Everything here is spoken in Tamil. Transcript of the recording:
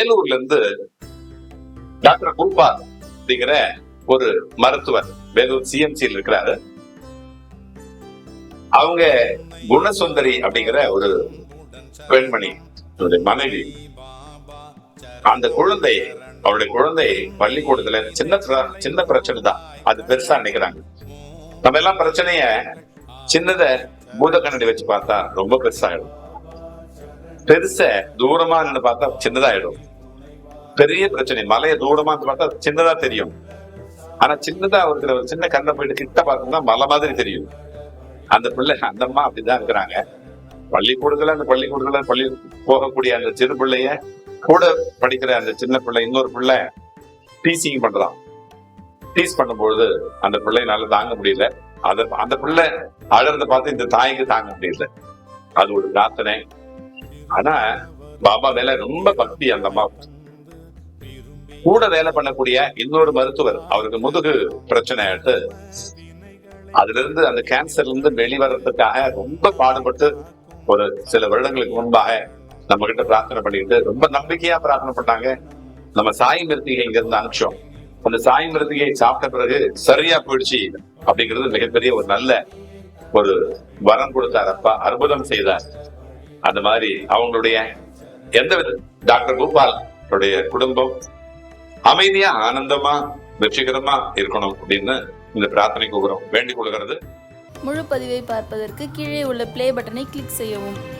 வேலூர்ல இருந்து டாக்டர் குல்பால் அப்படிங்கிற ஒரு மருத்துவர் வேலூர் சிஎம்சியில் இருக்கிறாரு. அவங்க குணசுந்தரி அப்படிங்கிற ஒரு பெண்மணி மனைவி. அந்த குழந்தை அவருடைய குழந்தை பள்ளிக்கூடத்துல சின்ன சின்ன பிரச்சனை தான். அது பெருசா நினைக்கிறாங்க. நம்ம எல்லாம் பிரச்சனைய சின்னத பூத கண்ணாடி வச்சு பார்த்தா ரொம்ப பெருசாயிடும். பெருச தூரமா நின்று பார்த்தா சின்னதாயிடும். பெரிய பிரச்சனை. மலையை தூரமா பார்த்தா சின்னதா தெரியும். ஆனா சின்னதா இருக்கிற ஒரு சின்ன கண்ணை போயிட்டு கிட்ட பார்த்தோம்னா மலை மாதிரி தெரியும். அந்த பிள்ளை அந்த அம்மா அப்படிதான் இருக்கிறாங்க. பள்ளிக்கூடத்துல அந்த பள்ளிக்கூடத்துல பள்ளி போகக்கூடிய அந்த சிறு பிள்ளைய கூட படிக்கிற அந்த சின்ன பிள்ளை இன்னொரு பிள்ளை டீச்சிங் பண்றான். டீச் பண்ணும்பொழுது அந்த பிள்ளைனால தாங்க முடியல. அத அந்த பிள்ளை அழறத பார்த்து இந்த தாய்க்கு தாங்க முடியல. அது ஒரு பிரார்த்தனை. ஆனா பாபா மேல ரொம்ப பக்தி அந்த அம்மா கூட வேலை பண்ணக்கூடிய இன்னொரு மருத்துவர் அவருக்கு முதுகு பிரச்சனை ஆயிட்டு அதுல இருந்து அந்த கேன்சர்ல இருந்து வெளிவரத்துக்காக ரொம்ப பாடுபட்டு ஒரு சில வருடங்களுக்கு முன்பாக நம்ம கிட்ட பிரார்த்தனை பண்ணிட்டு ரொம்ப நம்பிக்கையா பிரார்த்தனை பண்ணாங்க. நம்ம சாய் மிருத்திகை இங்க இருந்து அனுப்பிச்சோம். அந்த சாய் மிருத்திகையை சாப்பிட்ட பிறகு சரியா போயிடுச்சு அப்படிங்கிறது மிகப்பெரிய ஒரு நல்ல ஒரு வரம் கொடுத்தார் அப்பா அற்புதம் செய்தார். அந்த மாதிரி அவங்களுடைய எந்த வித டாக்டர் கோபால் குடும்பம் அமைதியா ஆனந்தமா வெற்றிகரமா இருக்கணும் அப்படின்னு இந்த பிரார்த்தனை கூறுறோம் வேண்டிக் கொள்கிறது. முழு பதிவை பார்ப்பதற்கு கீழே உள்ள பிளே பட்டனை கிளிக் செய்யவும்.